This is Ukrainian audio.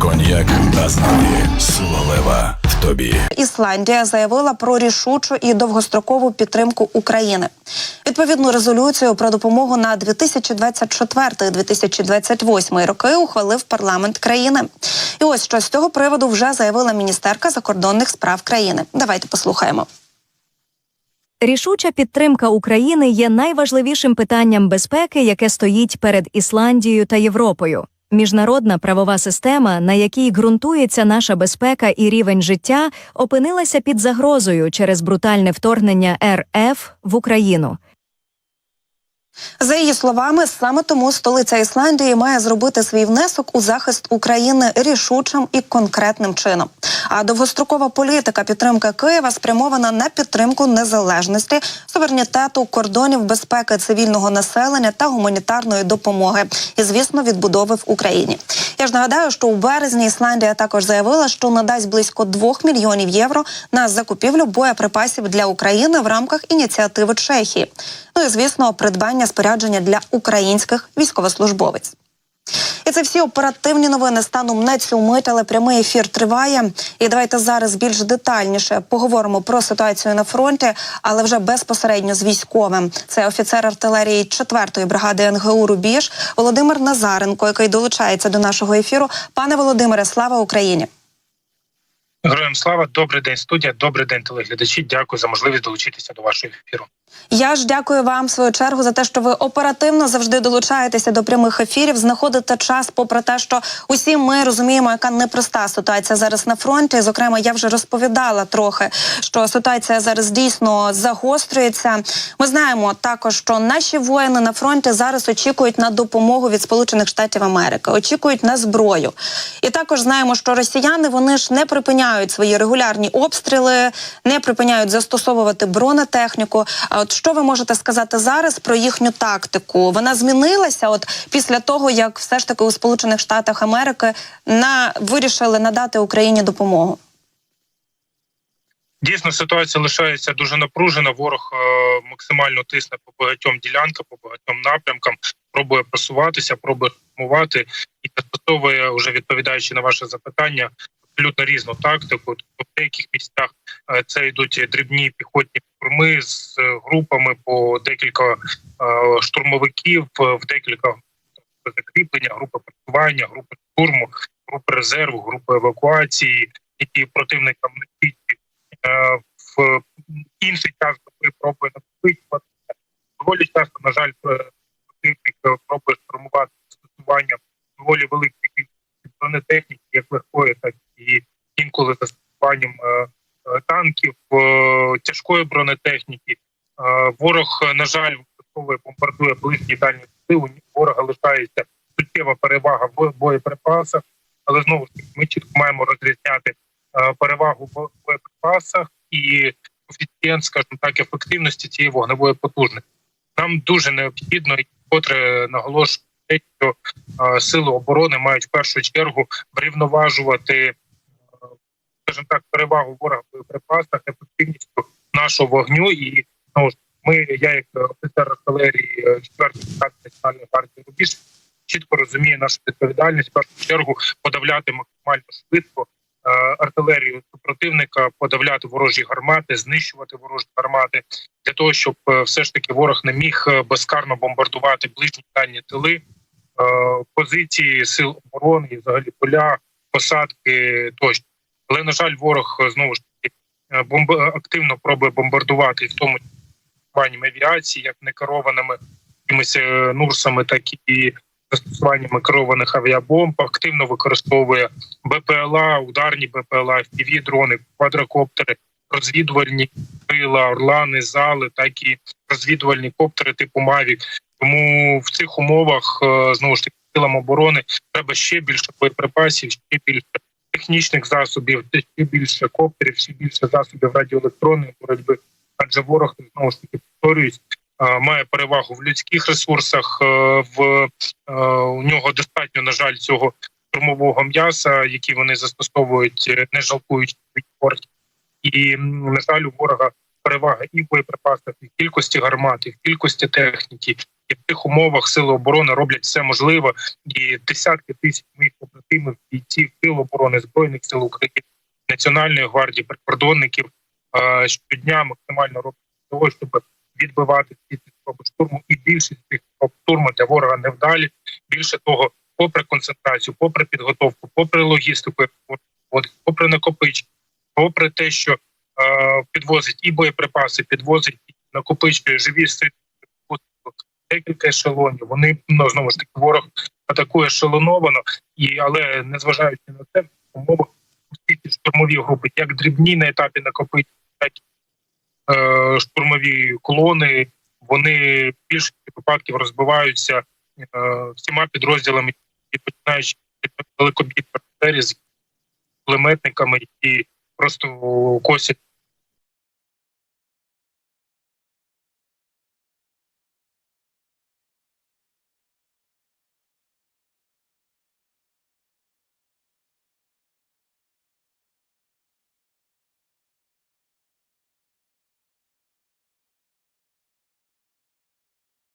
Коньяк Азнаві. Сила лева в тобі. Ісландія заявила про рішучу і довгострокову підтримку України. Відповідну резолюцію про допомогу на 2024-2028 роки ухвалив парламент країни. І ось що з цього приводу вже заявила міністерка закордонних справ країни. Давайте послухаємо. Рішуча підтримка України є найважливішим питанням безпеки, яке стоїть перед Ісландією та Європою. Міжнародна правова система, на якій ґрунтується наша безпека і рівень життя, опинилася під загрозою через брутальне вторгнення РФ в Україну. За її словами, саме тому столиця Ісландії має зробити свій внесок у захист України рішучим і конкретним чином. А довгострокова політика підтримки Києва спрямована на підтримку незалежності, суверенітету, кордонів безпеки цивільного населення та гуманітарної допомоги, і звісно, відбудови в Україні. Я ж нагадаю, що у березні Ісландія також заявила, що надасть близько 2 мільйонів євро на закупівлю боєприпасів для України в рамках ініціативи Чехії. Ну і звісно, придбання спорядження для українських військовослужбовець. І це всі оперативні новини станом на цю мить, але прямий ефір триває. І давайте зараз більш детальніше поговоримо про ситуацію на фронті, але вже безпосередньо з військовим. Це офіцер артилерії 4-ї бригади НГУ Рубіж Володимир Назаренко, який долучається до нашого ефіру. Пане Володимире, слава Україні! Героям слава, добрий день, студія, добрий день, телеглядачі. Дякую за можливість долучитися до вашого ефіру. Я ж дякую вам в свою чергу за те, що ви оперативно завжди долучаєтеся до прямих ефірів, знаходите час, попри те, що усі ми розуміємо, яка непроста ситуація зараз на фронті. Зокрема, я вже розповідала трохи, що ситуація зараз дійсно загострюється. Ми знаємо також, що наші воїни на фронті зараз очікують на допомогу від Сполучених Штатів Америки, очікують на зброю. І також знаємо, що росіяни вони ж не припиняють свої регулярні обстріли, не припиняють застосовувати бронетехніку. От що ви можете сказати зараз про їхню тактику? Вона змінилася, от після того як все ж таки у Сполучених Штатах Америки на вирішили надати Україні допомогу. Дійсно, ситуація лишається дуже напружена. Ворог е, максимально тисне по багатьом ділянкам, по багатьом напрямкам, пробує просуватися, пробує формувати і застосовує, вже відповідаючи на ваше запитання, абсолютно різну тактику. Тобто в деяких місцях е, це йдуть дрібні піхотні штурми з е, групами по декілька е, штурмовиків, е, в декілька закріплення, групи працювання, групи штурму, групи резерву, групи евакуації, які противникам тільки е, в інший час коли пробує накопичувати. Доволі часто, на жаль, противник пробує штурмувати застосування доволі великої кількості бронетехніки, як легкої, так і інколи застосуванням танків, е, тяжкої бронетехніки. Е, Ворог, на жаль, бомбардує ближні дальні сили. Ворога лишається суттєва перевага в боєприпасах, але знову ж таки ми чітко маємо розрізняти е, перевагу в боєприпасах і коефіцієнт, скажімо так, ефективності цієї вогневої потужності. Нам дуже необхідно і вкотре наголошую те, що сили оборони мають в першу чергу врівноважувати, скажімо так, перевагу ворога в боєприпасах, ефективністю нашого вогню. І ж ми, я як офіцер артилерії 4-ї національної партії Рубіж, чітко розумію нашу відповідальність в першу чергу подавляти максимально швидко е, артилерію супротивника, подавляти ворожі гармати, знищувати ворожі гармати для того, щоб е, все ж таки ворог не міг е, безкарно бомбардувати ближні дальні тили, е, позиції сил оборони, і взагалі поля, посадки тощо. Але на жаль, ворог е, знову ж таки е, бомб активно пробує бомбардувати, в тому числі авіації, як некерованими якимись е, нурсами, так і застосуваннями керованих авіабомб, активно використовує БПЛА, ударні БПЛА, fpv дрони, квадрокоптери, розвідувальні крила, орлани, зали, так і розвідувальні коптери типу Мавік. Тому в цих умовах е, знову ж таки силам оборони треба ще більше боєприпасів, ще більше технічних засобів, ще більше коптерів, ще більше засобів радіоелектронної боротьби. Адже ворог знову ж таки повторююсь, е, має перевагу в людських ресурсах. е, В е, у нього достатньо, на жаль, цього штурмового м'яса, які вони застосовують, е, не жалкуючи від портів. І на жаль, у ворога перевага і в боєприпасах, і в кількості гармат, і в кількості техніки. І в тих умовах сили оборони роблять все можливе, і десятки тисяч моїх побратимів, бійців Сил оборони Збройних сил України, Національної гвардії, прикордонників е, щодня максимально роблять того, щоб відбивати ці спроби штурму, і більшість цих спроб штурму для ворога невдалі. Більше того, попри концентрацію, попри підготовку, попри логістику, попри накопичення, попри те, що е, підвозить і боєприпаси, підвозить і накопичує живі сили, декілька ешелонів. Вони ну, знову ж таки ворог атакує ешелоновано, і але незважаючи на це, в умовах усі ці штурмові групи, як дрібні на етапі накопичення, так і е, штурмові колони, вони в більшості випадків розбиваються е, всіма підрозділами, і починаючи далекобійних партнерів з кулеметниками, які просто косять